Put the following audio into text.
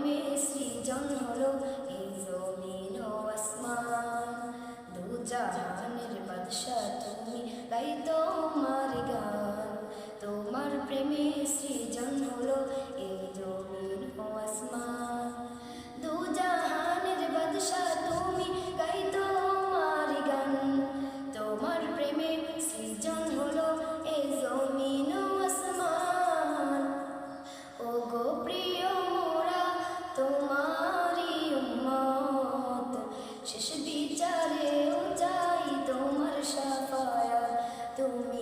প্রেমে সৃজন হলো এই জমিন ও আসমান দুজাহানের বাদশাহ তুমি তাই তোমার শেষ বিচারেও যাই তোমার সাফায়া। তুমি